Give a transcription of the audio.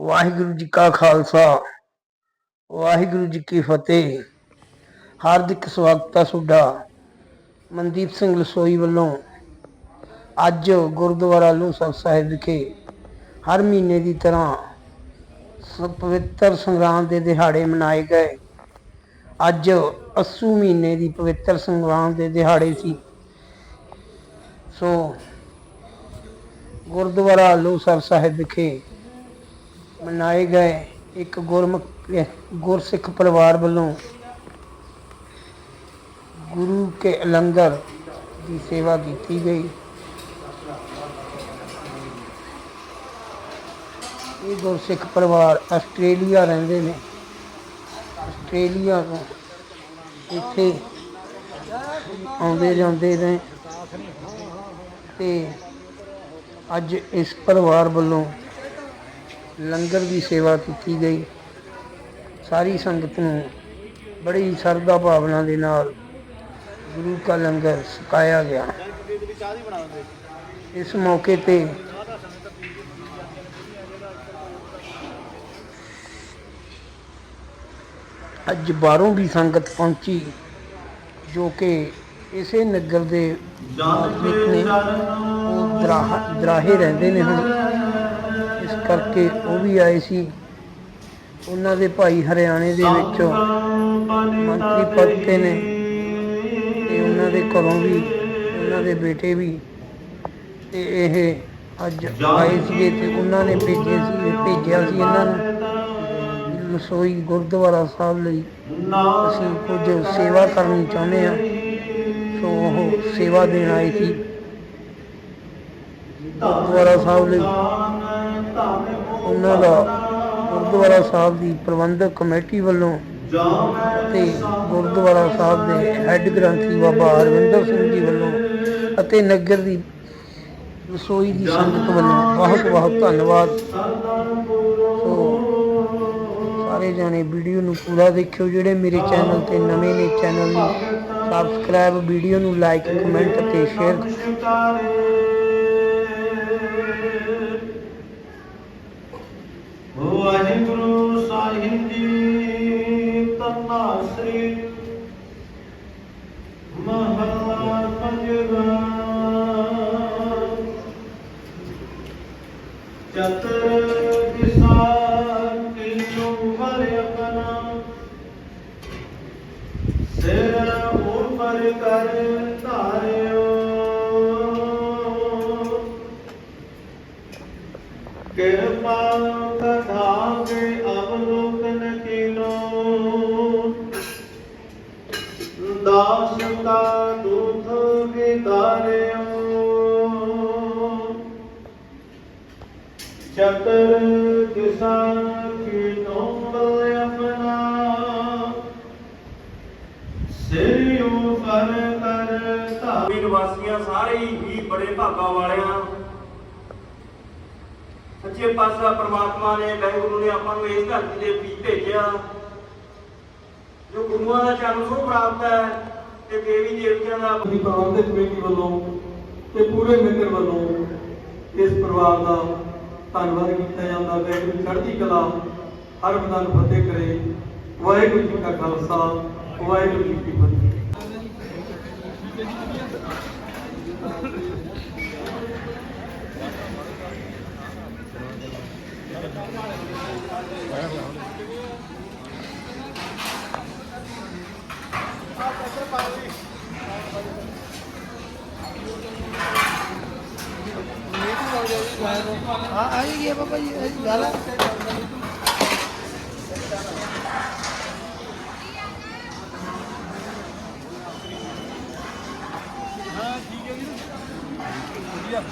ਵਾਹਿਗੁਰੂ ਜੀ ਕਾ ਖਾਲਸਾ, ਵਾਹਿਗੁਰੂ ਜੀ ਕੀ ਫਤਿਹ। ਹਾਰਦਿਕ ਸਵਾਗਤ ਹੈ ਤੁਹਾਡਾ ਮਨਦੀਪ ਸਿੰਘ ਲਸੋਈ ਵੱਲੋਂ। ਅੱਜ ਗੁਰਦੁਆਰਾ ਲੂਸਰ ਸਾਹਿਬ ਵਿਖੇ ਹਰ ਮਹੀਨੇ ਦੀ ਤਰ੍ਹਾਂ ਸ- ਪਵਿੱਤਰ ਸੰਗਰਾਮ ਦੇ ਦਿਹਾੜੇ ਮਨਾਏ ਗਏ। ਅੱਜ ਅੱਸੂ ਮਹੀਨੇ ਦੀ ਪਵਿੱਤਰ ਸੰਗਰਾਮ ਦੇ ਦਿਹਾੜੇ ਸੀ। ਸੋ ਗੁਰਦੁਆਰਾ ਲੂਸਰ ਸਾਹਿਬ ਵਿਖੇ ਮਨਾਏ ਗਏ। ਇੱਕ ਗੁਰਮੁਖ, ਗੁਰਸਿੱਖ ਪਰਿਵਾਰ ਵੱਲੋਂ ਗੁਰੂ ਕੇ ਲੰਗਰ ਦੀ ਸੇਵਾ ਕੀਤੀ ਗਈ। ਇਹ ਗੁਰਸਿੱਖ ਪਰਿਵਾਰ ਆਸਟ੍ਰੇਲੀਆ ਰਹਿੰਦੇ ਨੇ। ਆਸਟ੍ਰੇਲੀਆ ਤੋਂ ਇੱਥੇ ਆਉਂਦੇ ਜਾਂਦੇ ਨੇ ਤੇ ਅੱਜ ਇਸ ਪਰਿਵਾਰ ਵੱਲੋਂ ਲੰਗਰ ਦੀ ਸੇਵਾ ਕੀਤੀ ਗਈ। ਸਾਰੀ ਸੰਗਤ ਨੂੰ ਬੜੀ ਸ਼ਰਧਾ ਭਾਵਨਾ ਦੇ ਨਾਲ ਗੁਰੂ ਕਾ ਲੰਗਰ ਛਕਾਇਆ ਗਿਆ। ਇਸ ਮੌਕੇ ਤੇ ਅੱਜ ਬਾਹਰੋਂ ਵੀ ਸੰਗਤ ਪਹੁੰਚੀ, ਜੋ ਕਿ ਇਸੇ ਨਗਰ ਦੇ ਨੇ। ਉਹ ਦਰਾਹੇ ਰਹਿੰਦੇ ਨੇ ਹੁਣ। ਕਰਕੇ ਉਹ ਵੀ ਆਏ ਸੀ। ਉਹਨਾਂ ਦੇ ਭਾਈ ਹਰਿਆਣੇ ਦੇ ਵਿੱਚੋਂ ਮੰਤਰੀ ਪਦ ਤੇ ਨੇ ਤੇ ਉਹਨਾਂ ਦੇ ਘਰੋਂ ਵੀ, ਉਹਨਾਂ ਦੇ ਬੇਟੇ ਵੀ। ਤੇ ਇਹ ਅੱਜ ਆਏ ਸੀਗੇ ਤੇ ਉਹਨਾਂ ਨੇ ਭੇਜੇ ਸੀ, ਭੇਜਿਆ ਸੀ ਇਹਨਾਂ ਨੂੰ। ਰਸੋਈ ਗੁਰਦੁਆਰਾ ਸਾਹਿਬ ਲਈ। ਅਸੀਂ ਕੁਝ ਸੇਵਾ ਕਰਨੀ ਚਾਹੁੰਦੇ ਹਾਂ। ਸੋ ਉਹ ਸੇਵਾ ਦੇਣ ਆਏ ਸੀ। ਗੁਰਦੁਆਰਾ ਸਾਹਿਬ ਲਈ। ਉਹਨਾਂ ਦਾ ਗੁਰਦੁਆਰਾ ਸਾਹਿਬ ਦੀ ਪ੍ਰਬੰਧਕ ਕਮੇਟੀ ਵੱਲੋਂ ਅਤੇ ਗੁਰਦੁਆਰਾ ਸਾਹਿਬ ਦੇ ਹੈੱਡ ਗ੍ਰੰਥੀ ਬਾਬਾ ਹਰਵਿੰਦਰ ਸਿੰਘ ਜੀ ਵੱਲੋਂ ਅਤੇ ਨਗਰ ਦੀ ਰਸੋਈ ਦੀ ਸੰਗਤ ਵੱਲੋਂ ਬਹੁਤ ਬਹੁਤ ਧੰਨਵਾਦ। ਸੋ ਸਾਰੇ ਜਾਣੇ ਵੀਡੀਓ ਨੂੰ ਪੂਰਾ ਦੇਖਿਓ, ਜਿਹੜੇ ਮੇਰੇ ਚੈਨਲ ਤੇ ਨਵੇਂ ਨੇ ਚੈਨਲ ਨੂੰ ਸਬਸਕ੍ਰਾਈਬ ਵੀਡੀਓ ਨੂੰ ਲਾਈਕ ਕਮੈਂਟ ਅਤੇ ਸ਼ੇਅਰ ਕਿਰਪਾ ਕਢਾਗੇ ਅਵਲੋਕਨ ਕੀਨੋ। ਦਾਸ ਦਾ ਦੁਖ ਵਿਦਾਰਿਓ। ਚਤਰ ਦਿਸਾ ਕੀਨੋ ਬਲ ਆਪਣਾ। ਸਿਰ ਉਪਰ ਕਰ ਧਾਰੀ ਵੀਰ ਸਾਰੇ ਹੀ ਬੜੇ ਭਾਗਾ ਵਾਲਿਆਂ ਸੱਚੇ ਪਾਤਸ਼ਾਹ ਪ੍ਰਮਾਤਮਾ ਨੇ ਵਾਹਿਗੁਰੂ ਨੇ ਆਪਾਂ ਨੂੰ ਇਸ ਧਰਤੀ ਦੇ ਵੀ ਭੇਜਿਆ। ਜੋ ਗੁਰੂਆਂ ਦਾ ਚਰਨ ਸੋ ਪ੍ਰਾਪਤ ਹੈ ਤੇ ਦੇਵੀ ਦੇਵਤਿਆਂ ਦਾ ਦੀ ਪ੍ਰਬੰਧਕ ਕਮੇਟੀ ਵੱਲੋਂ ਤੇ ਪੂਰੇ ਨਗਰ ਵੱਲੋਂ ਇਸ ਪਰਿਵਾਰ ਦਾ ਧੰਨਵਾਦ ਕੀਤਾ ਜਾਂਦਾ। ਵੈਗੁਰੂ ਚੜ੍ਹਦੀ ਕਲਾ, ਹਰ ਬੰਦਾ ਫਤਿਹ ਕਰੇ। ਵਾਹਿਗੁਰੂ ਜੀ ਕਾ ਖਾਲਸਾ, ਵਾਹਿਗੁਰੂ ਜੀ ਕੀ ਫਤਿਹ। ਆ ਆਈ ਗਿਆ ਬਾਬਾ ਜੀ ਗੱਲ ਹਾਂ ਠੀਕ ਹੈ ਜੀ। ਵਧੀਆ।